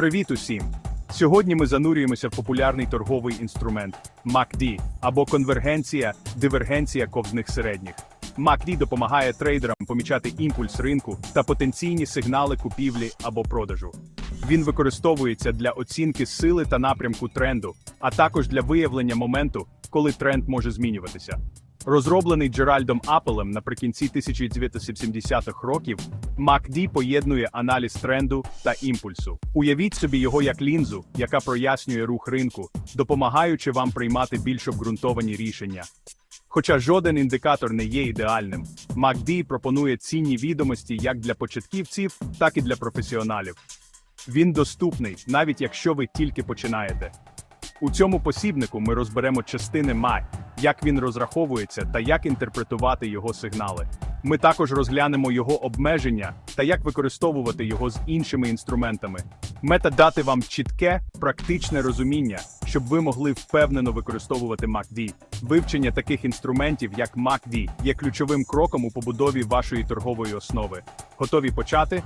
Привіт усім! Сьогодні ми занурюємося в популярний торговий інструмент MACD або конвергенція, дивергенція ковзних середніх. MACD допомагає трейдерам помічати імпульс ринку та потенційні сигнали купівлі або продажу. Він використовується для оцінки сили та напрямку тренду, а також для виявлення моменту, коли тренд може змінюватися. Розроблений Джеральдом Апелем наприкінці 1970-х років, MACD поєднує аналіз тренду та імпульсу. Уявіть собі його як лінзу, яка прояснює рух ринку, допомагаючи вам приймати більш обґрунтовані рішення. Хоча жоден індикатор не є ідеальним, MACD пропонує цінні відомості як для початківців, так і для професіоналів. Він доступний, навіть якщо ви тільки починаєте. У цьому посібнику ми розберемо частини MAI, як він розраховується та як інтерпретувати його сигнали. Ми також розглянемо його обмеження та як використовувати його з іншими інструментами. Мета дати вам чітке, практичне розуміння, щоб ви могли впевнено використовувати MACD. Вивчення таких інструментів, як MACD, є ключовим кроком у побудові вашої торгової основи. Готові почати?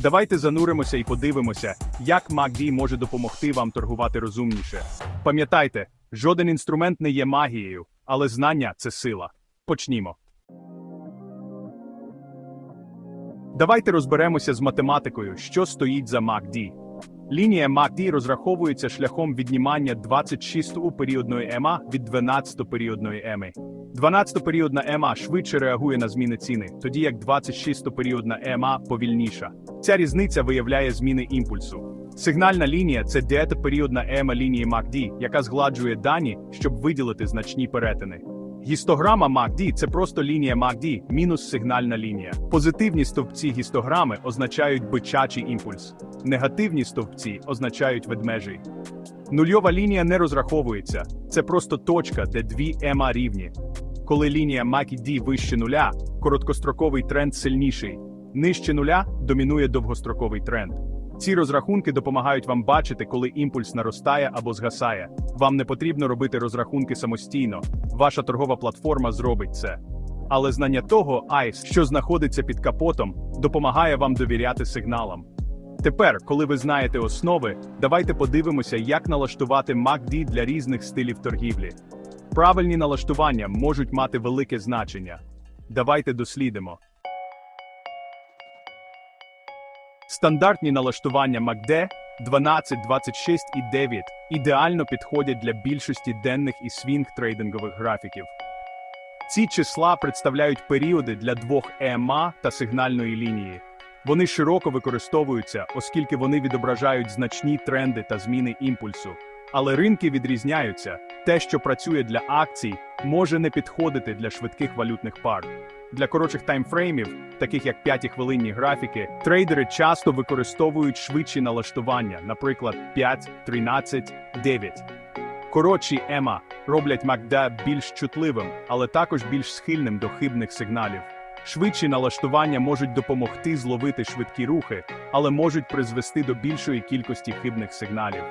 Давайте зануримося і подивимося, як MACD може допомогти вам торгувати розумніше. Пам'ятайте, жоден інструмент не є магією, але знання це сила. Почнімо. Давайте розберемося з математикою, що стоїть за MACD. Лінія MACD розраховується шляхом віднімання 26 періодної ЕМА від 12 періодної ЕМИ. 12 періодна ЕМА швидше реагує на зміни ціни, тоді як 26 періодна ЕМА повільніша. Ця різниця виявляє зміни імпульсу. Сигнальна лінія це періодна ема лінії MACD, яка згладжує дані, щоб виділити значні перетини. Гістограма MACD – це просто лінія MACD мінус сигнальна лінія. Позитивні стовпці гістограми означають бичачий імпульс, негативні стовпці означають ведмежий. Нульова лінія не розраховується, це просто точка, де дві ема рівні. Коли лінія MACD вище нуля, короткостроковий тренд сильніший, нижче нуля домінує довгостроковий тренд. Ці розрахунки допомагають вам бачити, коли імпульс наростає або згасає. Вам не потрібно робити розрахунки самостійно. Ваша торгова платформа зробить це. Але знання того, ICE, що знаходиться під капотом, допомагає вам довіряти сигналам. Тепер, коли ви знаєте основи, давайте подивимося, як налаштувати MACD для різних стилів торгівлі. Правильні налаштування можуть мати велике значення. Давайте дослідимо. Стандартні налаштування MACD 12, 26 і 9 ідеально підходять для більшості денних і свінг-трейдингових графіків. Ці числа представляють періоди для двох EMA та сигнальної лінії. Вони широко використовуються, оскільки вони відображають значні тренди та зміни імпульсу. Але ринки відрізняються. Те, що працює для акцій, може не підходити для швидких валютних пар. Для коротших таймфреймів, таких як 5-хвилинні графіки, трейдери часто використовують швидші налаштування, наприклад, 5, 13, 9. Коротші ема роблять MACD більш чутливим, але також більш схильним до хибних сигналів. Швидші налаштування можуть допомогти зловити швидкі рухи, але можуть призвести до більшої кількості хибних сигналів.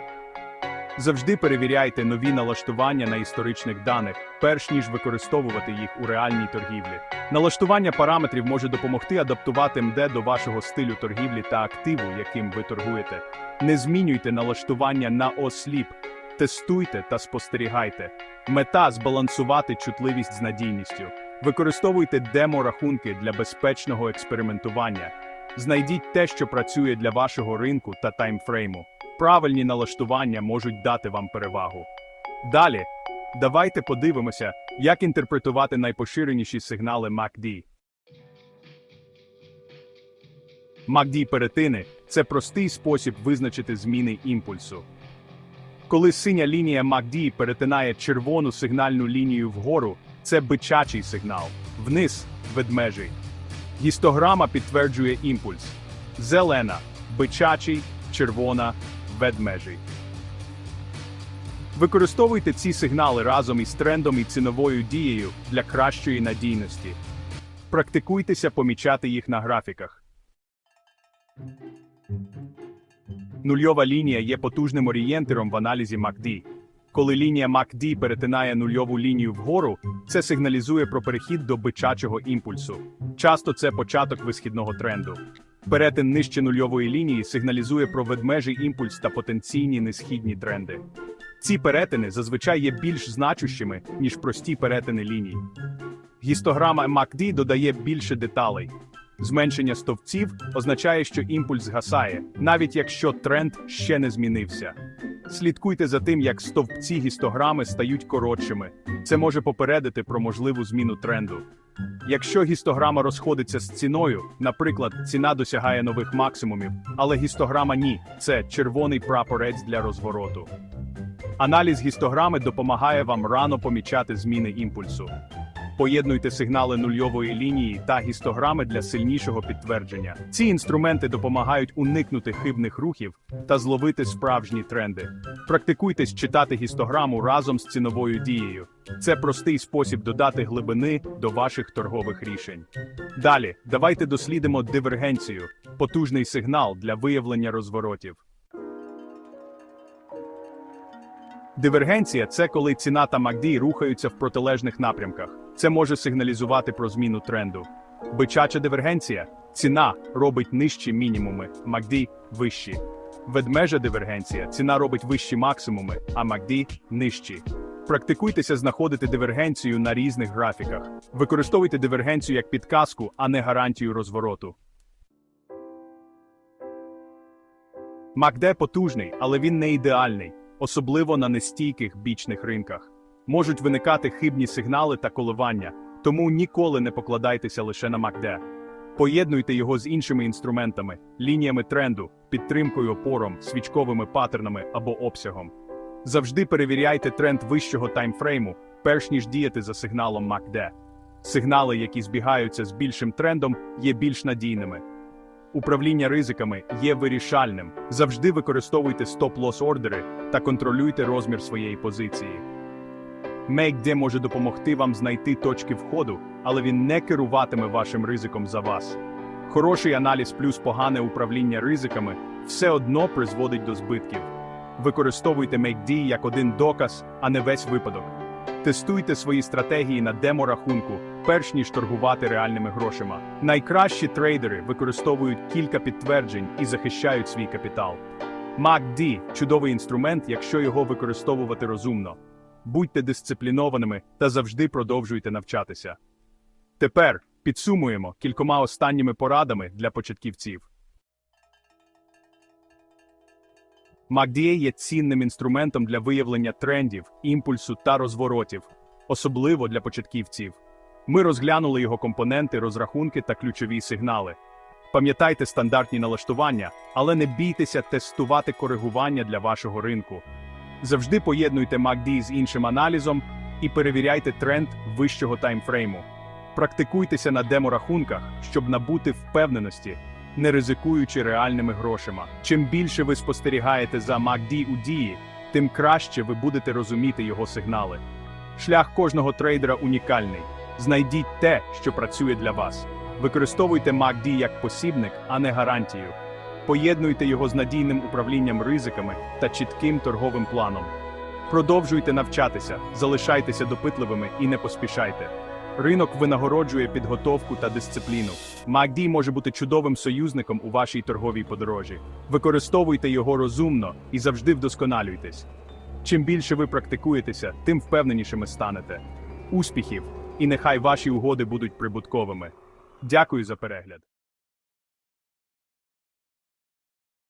Завжди перевіряйте нові налаштування на історичних даних, перш ніж використовувати їх у реальній торгівлі. Налаштування параметрів може допомогти адаптувати МД до вашого стилю торгівлі та активу, яким ви торгуєте. Не змінюйте налаштування на осліп, тестуйте та спостерігайте. Мета збалансувати чутливість з надійністю. Використовуйте демо-рахунки для безпечного експериментування. Знайдіть те, що працює для вашого ринку та таймфрейму. Правильні налаштування можуть дати вам перевагу. Далі, давайте подивимося, як інтерпретувати найпоширеніші сигнали MACD. MACD перетини це простий спосіб визначити зміни імпульсу. Коли синя лінія MACD перетинає червону сигнальну лінію вгору, це бичачий сигнал, вниз ведмежий. Гістограма підтверджує імпульс. Зелена бичачий, червона ведмежий. Використовуйте ці сигнали разом із трендом і ціновою дією для кращої надійності. Практикуйтеся помічати їх на графіках. Нульова лінія є потужним орієнтиром в аналізі MACD. Коли лінія MACD перетинає нульову лінію вгору, це сигналізує про перехід до бичачого імпульсу. Часто це початок висхідного тренду. Перетин нижче нульової лінії сигналізує про ведмежий імпульс та потенційні несхідні тренди. Ці перетини зазвичай є більш значущими, ніж прості перетини ліній. Гістограма MACD додає більше деталей. Зменшення стовпців означає, що імпульс згасає, навіть якщо тренд ще не змінився. Слідкуйте за тим, як стовпці гістограми стають коротшими. Це може попередити про можливу зміну тренду. Якщо гістограма розходиться з ціною, наприклад, ціна досягає нових максимумів, але гістограма ні, це червоний прапорець для розвороту. Аналіз гістограми допомагає вам рано помічати зміни імпульсу. Поєднуйте сигнали нульової лінії та гістограми для сильнішого підтвердження. Ці інструменти допомагають уникнути хибних рухів та зловити справжні тренди. Практикуйтесь читати гістограму разом з ціновою дією. Це простий спосіб додати глибини до ваших торгових рішень. Далі, давайте дослідимо дивергенцію, потужний сигнал для виявлення розворотів. Дивергенція це коли ціна та MACD рухаються в протилежних напрямках. Це може сигналізувати про зміну тренду. Бичача дивергенція ціна робить нижчі мінімуми, MACD – вищі. Ведмежа дивергенція ціна робить вищі максимуми, а MACD – нижчі. Практикуйтеся знаходити дивергенцію на різних графіках. Використовуйте дивергенцію як підказку, а не гарантію розвороту. MACD потужний, але він не ідеальний, особливо на нестійких бічних ринках. Можуть виникати хибні сигнали та коливання, тому ніколи не покладайтеся лише на MACD. Поєднуйте його з іншими інструментами, лініями тренду, підтримкою опором, свічковими паттернами або обсягом. Завжди перевіряйте тренд вищого таймфрейму, перш ніж діяти за сигналом MACD. Сигнали, які збігаються з більшим трендом, є більш надійними. Управління ризиками є вирішальним. Завжди використовуйте стоп-лосс ордери та контролюйте розмір своєї позиції. MakeD може допомогти вам знайти точки входу, але він не керуватиме вашим ризиком за вас. Хороший аналіз плюс погане управління ризиками все одно призводить до збитків. Використовуйте MakeD як один доказ, а не весь випадок. Тестуйте свої стратегії на демо-рахунку, перш ніж торгувати реальними грошима. Найкращі трейдери використовують кілька підтверджень і захищають свій капітал. MACD – чудовий інструмент, якщо його використовувати розумно. Будьте дисциплінованими та завжди продовжуйте навчатися. Тепер підсумуємо кількома останніми порадами для початківців. MACD є цінним інструментом для виявлення трендів, імпульсу та розворотів, особливо для початківців. Ми розглянули його компоненти, розрахунки та ключові сигнали. Пам'ятайте стандартні налаштування, але не бійтеся тестувати коригування для вашого ринку. Завжди поєднуйте MACD з іншим аналізом і перевіряйте тренд вищого таймфрейму. Практикуйтеся на демо-рахунках, щоб набути впевненості, не ризикуючи реальними грошима. Чим більше ви спостерігаєте за MACD у дії, тим краще ви будете розуміти його сигнали. Шлях кожного трейдера унікальний. Знайдіть те, що працює для вас. Використовуйте MACD як посібник, а не гарантію. Поєднуйте його з надійним управлінням ризиками та чітким торговим планом. Продовжуйте навчатися, залишайтеся допитливими і не поспішайте. Ринок винагороджує підготовку та дисципліну. MACD може бути чудовим союзником у вашій торговій подорожі. Використовуйте його розумно і завжди вдосконалюйтесь. Чим більше ви практикуєтеся, тим впевненішими станете. Успіхів! І нехай ваші угоди будуть прибутковими. Дякую за перегляд.